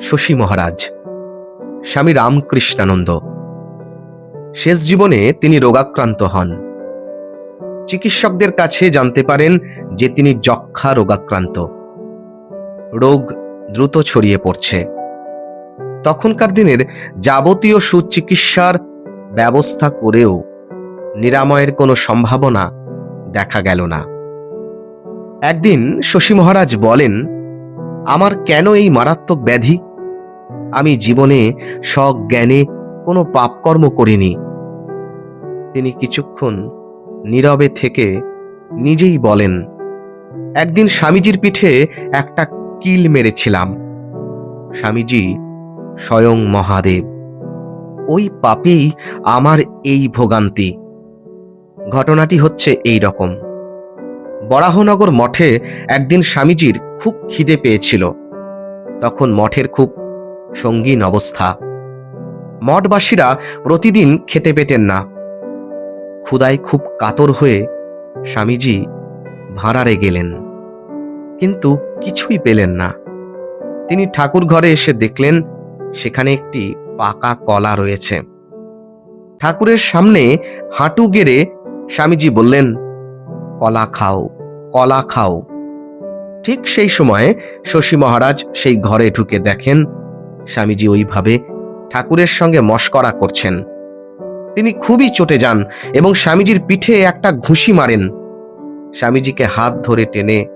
শশী মহারাজ। স্বামী রামকৃষ্ণানন্দ। শেষ জীবনে তিনি রোগাক্রান্ত হন। চিকিৎসকদের কাছে জানতে পারেন যে তিনি যক্ষা রোগাক্রান্ত। রোগ দ্রুত ছড়িয়ে পড়ছে। তখনকার দিনের যাবতীয় সুচিকিৎসার ব্যবস্থা করেও নিরাময়ের কোনো সম্ভাবনা দেখা গেল না। একদিন শশী মহারাজ বলেন আমার কেন এই মারাত্মক ব্যাধি? আমি জীবনে সজ্ঞানে কোনো পাপকর্ম করিনি। তিনি কিছুক্ষণ নীরবে থেকে নিজেই বলেন, একদিন স্বামীজির পিঠে একটা কিল মেরেছিলাম। স্বামীজি স্বয়ং মহাদেব। ওই পাপেই আমার এই ভোগান্তি। ঘটনাটি হচ্ছে এই রকম। বরাহনগর মঠে একদিন স্বামীজির খুব খিদে পেয়েছিল। তখন মঠের খুব সঙ্গীন অবস্থা। মঠবাসীরা প্রতিদিন খেতে পেতেন না। ক্ষুদায় খুব কাতর হয়ে স্বামীজি ভাঁড়ারে গেলেন, কিন্তু কিছুই পেলেন না। তিনি ঠাকুর ঘরে এসে দেখলেন, সেখানে একটি পাকা কলা রয়েছে। ঠাকুরের সামনে হাঁটু গেড়ে স্বামীজি বললেন, কলা খাও। কলা খাও। ঠিক সেই সময়ে শশী মহারাজ সেই ঘরে ঢুকে দেখেন স্বামীজি ওইভাবে ঠাকুরের সঙ্গে মস্করা করছেন। তিনি খুবই চটে যান এবং স্বামীজির পিঠে একটা ঘুষি মারেন। স্বামীজিকে হাত ধরে টেনে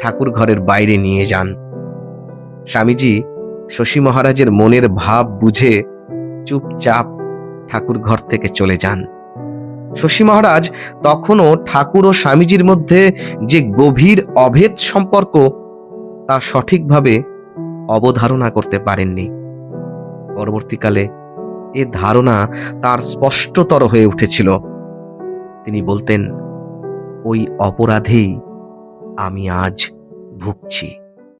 ঠাকুর ঘরের বাইরে নিয়ে যান। স্বামীজি শশী মহারাজের মনের ভাব বুঝে চুপচাপ ঠাকুর ঘর থেকে চলে যান। শশী মহারাজ তখনও ঠাকুর ও স্বামীজির মধ্যে যে গভীর অভেদ সম্পর্ক, তা সঠিকভাবে অবধারণা করতে পারেননি। পরবর্তীকালে এ ধারণা তার স্পষ্টতর হয়ে উঠেছিল। তিনি বলতেন, ওই অপরাধেই আমি আজ ভুগছি।